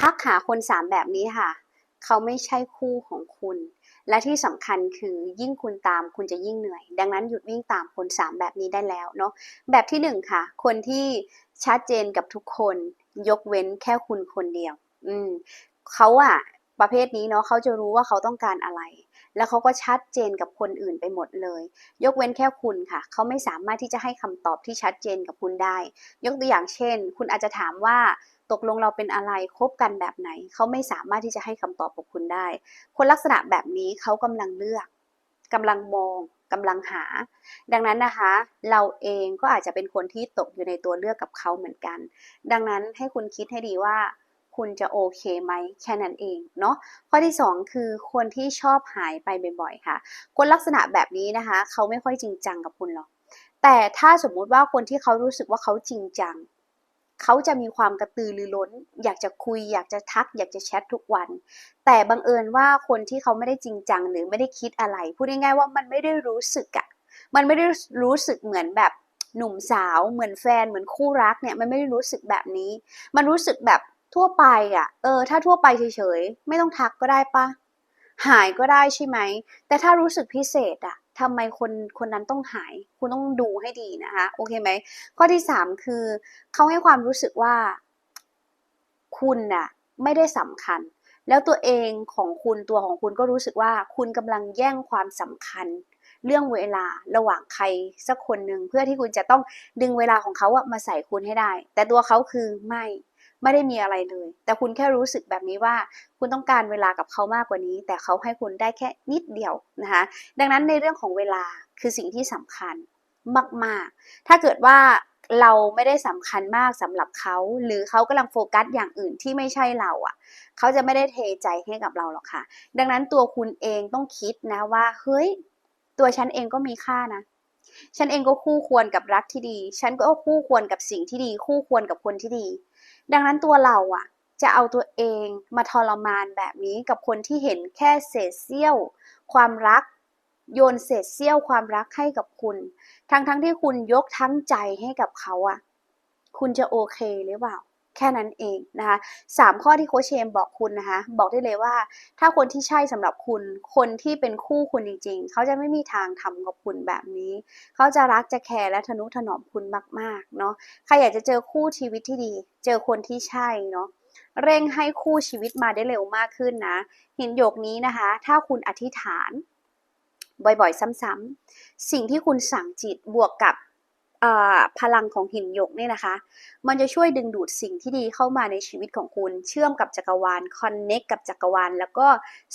ทักหาคนสามแบบนี้ค่ะ เขาไม่ใช่คู่ของคุณ และที่สำคัญคือยิ่งคุณตามคุณจะยิ่งเหนื่อย ดังนั้นหยุดวิ่งตามคนสามแบบนี้ได้แล้วเนาะ แบบที่หนึ่งค่ะ คนที่ชัดเจนกับทุกคน ยกเว้นแค่คุณคนเดียว อืมเขาอะประเภทนี้เนาะเขาจะรู้ว่าเขาต้องการอะไร แล้วเขาก็ชัดเจนกับคนอื่นไปหมดเลย ยกเว้นแค่คุณค่ะเขาไม่สามารถที่จะให้คำตอบที่ชัดเจนกับคุณได้ ยกตัวอย่างเช่น คุณอาจจะถามว่า ตกลงเราเป็นอะไรคบกันแบบไหน เขาไม่สามารถที่จะให้คำตอบกับคุณได้ คนลักษณะแบบนี้เขากำลังเลือกกำลังมองกำลังหา ดังนั้นนะคะ เราเองก็อาจจะเป็นคนที่ตกอยู่ในตัวเลือกกับเขาเหมือนกัน ดังนั้นให้คุณคิดให้ดีว่า คุณจะโอเคไหมแค่นั้นเองเนาะข้อที่ 2 คือคนที่ชอบหายไปบ่อยๆค่ะ คนลักษณะแบบนี้นะคะ เขาไม่ค่อยจริงจังกับคุณหรอกแต่ถ้าสมมุติว่าคนที่เขารู้สึกว่าเขาจริงจัง เขาจะมีความกระตือรือร้น อยากจะคุย อยากจะทัก อยากจะแชททุกวัน แต่บังเอิญว่าคนที่เขาไม่ได้จริงจังหรือไม่ได้คิดอะไร พูดง่ายๆว่ามันไม่ได้รู้สึกอะมันไม่ได้รู้สึกเหมือนแบบหนุ่มสาว เหมือนแฟน เหมือนคู่รักเนี่ย มันไม่ได้รู้สึกแบบนี้ มันรู้สึกแบบทั่วไปอะเออ ถ้าทั่วไปเฉยๆ ไม่ต้องทักก็ได้ปะ หายก็ได้ใช่ไหม แต่ถ้ารู้สึกพิเศษอะ ทำไมคนคนนั้นต้องหาย คุณต้องดูให้ดีนะคะ โอเคไหม ข้อที่สามคือเขาให้ความรู้สึกว่า คุณน่ะไม่ได้สำคัญ แล้วตัวเองของคุณตัวของคุณก็รู้สึกว่า คุณกำลังแย่งความสำคัญ เรื่องเวลาระหว่างใครสักคนหนึ่งเพื่อที่คุณจะต้องดึงเวลาของเขาอะมาใส่คุณให้ได้ แต่ตัวเขาคือไม่ ไม่ได้มีอะไรเลย แต่คุณแค่รู้สึกแบบนี้ว่า คุณต้องการเวลากับเขามากกว่านี้ แต่เขาให้คุณได้แค่นิดเดียวนะคะดังนั้นในเรื่องของเวลาคือสิ่งที่สำคัญมาก ๆ ถ้าเกิดว่าเราไม่ได้สำคัญมากสำหรับเขา หรือเขากำลังโฟกัสอย่างอื่นที่ไม่ใช่เราอะ เขาจะไม่ได้เทใจให้กับเราหรอกค่ะ ดังนั้นตัวคุณเองต้องคิดนะว่า เฮ้ย ตัวฉันเองก็มีค่านะ ฉันเองก็คู่ควรกับรักที่ดี ฉันก็คู่ควรกับสิ่งที่ดี คู่ควรกับคนที่ดี ดังนั้นตัวเราอะจะเอาตัวเองมาทรมานแบบนี้กับคนที่เห็นแค่เศษเสี้ยว ความรัก โยนเศษเสี้ยวความรักให้กับคุณ ทั้งทั้งที่คุณยกทั้งใจให้กับเขาอะคุณจะโอเคหรือเปล่า แค่นั้นเองนะคะสามข้อที่โคชเชมบอกคุณนะคะ บอกได้เลยว่า ถ้าคนที่ใช่สำหรับคุณ คนที่เป็นคู่คุณจริง ๆ เขาจะไม่มีทางทำกับคุณแบบนี้ เขาจะรักจะแคร์และทนุถนอมคุณมากๆเนาะใครอยากจะเจอคู่ชีวิตที่ดี เจอคนที่ใช่เนาะเร่งให้คู่ชีวิตมาได้เร็วมากขึ้นนะ หินหยกนี้นะคะ ถ้าคุณอธิษฐาน บ่อยๆ ซ้ำๆสิ่งที่คุณสั่งจิตบวกกับ พลังของหินหยกเนี่ยนะคะ มันจะช่วยดึงดูดสิ่งที่ดีเข้ามาในชีวิตของคุณ เชื่อมกับจักรวาลคอนเน็กกับจักรวาล แล้วก็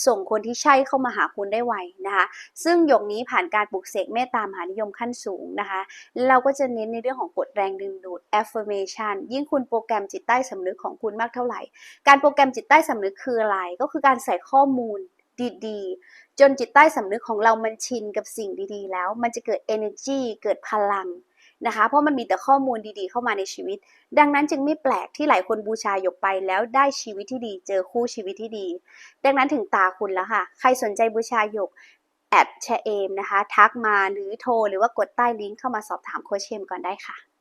ส่งคนที่ใช่เข้ามาหาคุณได้ไวนะคะ ซึ่งหยกนี้ผ่านการปลุกเสกเมตตามหานิยมขั้นสูงนะคะ เราก็จะเน้นในเรื่องของกฎแรงดึงดูด affirmation ยิ่งคุณโปรแกรมจิตใต้สำนึกของคุณมากเท่าไหร่ การโปรแกรมจิตใต้สำนึกคืออะไร ก็คือการใส่ข้อมูลดีๆ จนจิตใต้สำนึกของเรามันชินกับสิ่งดีๆ แล้ว มันจะเกิด energy เกิดพลัง นะคะ เพราะมันมีแต่ข้อมูลดีๆ เข้ามาในชีวิต ดังนั้นจึงไม่แปลกที่หลายคนบูชาหยกไปแล้วได้ชีวิตที่ดี เจอคู่ชีวิตที่ดี ดังนั้นถึงตาคุณแล้วค่ะ ใครสนใจบูชาหยกแอดแชเอมนะคะ ทักมาหรือโทรหรือว่ากดใต้ลิงก์เข้ามาสอบถามโคชเชมก่อนได้ค่ะ